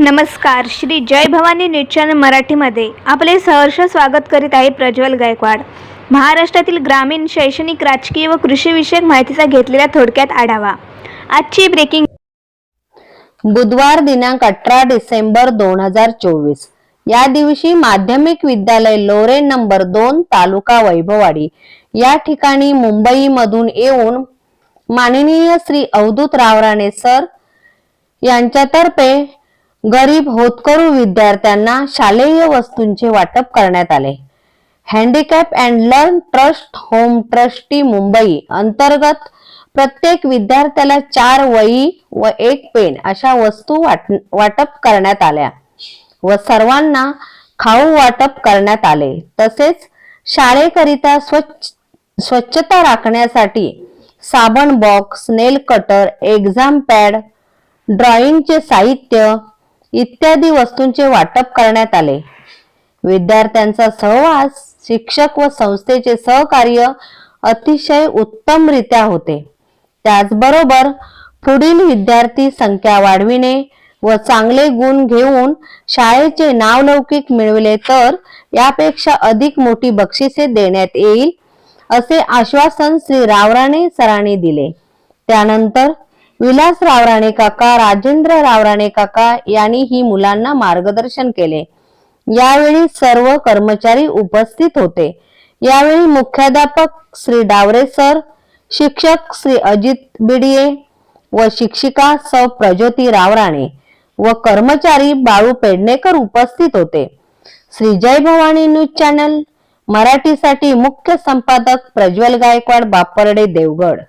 नमस्कार श्री जय Bhavani news channel मराठीमध्ये आपले सहर्ष स्वागत करीत आहे प्रज्वल गायकवाड. महाराष्ट्रातील ग्रामीण शैक्षणिक राजकीय व कृषीविषयक माहितीचा घेतलेला थोडक्यात आढावा. आजची ब्रेकिंग बुधवार दिनांक अठरा डिसेंबर दोन हजार चोवीस. या दिवशी माध्यमिक विद्यालय लोरे नंबर दोन तालुका वैभववाडी. या ठिकाणी मुंबईमधून येऊन माननीय श्री अवधूत रावराणे सर यांच्यातर्फे गरीब होतकरू विद्यार्थ्यांना शालेय वस्तूंचे वाटप करण्यात आले. Handicap and learn trust home trustee Mumbai अंतर्गत प्रत्येक विद्यार्थ्याला चार वही व एक पेन अशा वस्तू वाट वाटप करण्यात आल्या व सर्वांना खाऊ वाटप करण्यात आले. तसेच शाळेकरिता स्वच्छ स्वच्छता राखण्यासाठी साबण box nail cutter exam pad ड्रॉइंगचे साहित्य इत्यादी वस्तूंचे वाटप करण्यात आले. विद्यार्थ्यांचा सहवास शिक्षक व संस्थेचे सहकार्य अतिशय उत्तमरित्या होते. त्याचबरोबर पुढील विद्यार्थी संख्या वाढविणे व चांगले गुण घेऊन शाळेचे नावलौकिक मिळविले तर यापेक्षा अधिक मोठी बक्षिसे देण्यात येईल असे आश्वासन श्री रावराणे सरांनी दिले. त्यानंतर विलास रावराणे काका राजेंद्र रावराणे काका यांनी ही मुलांना मार्गदर्शन केले. यावेळी सर्व कर्मचारी उपस्थित होते. यावेळी मुख्याध्यापक श्री डावरे सर शिक्षक श्री अजित बिडिये व शिक्षिका सौ प्रज्योती रावराणे व कर्मचारी बाळू पेडणेकर उपस्थित होते. श्री जय भवानी न्यूज चॅनल मराठीसाठी मुख्य संपादक प्रज्वल गायकवाड बापर्डे देवगड.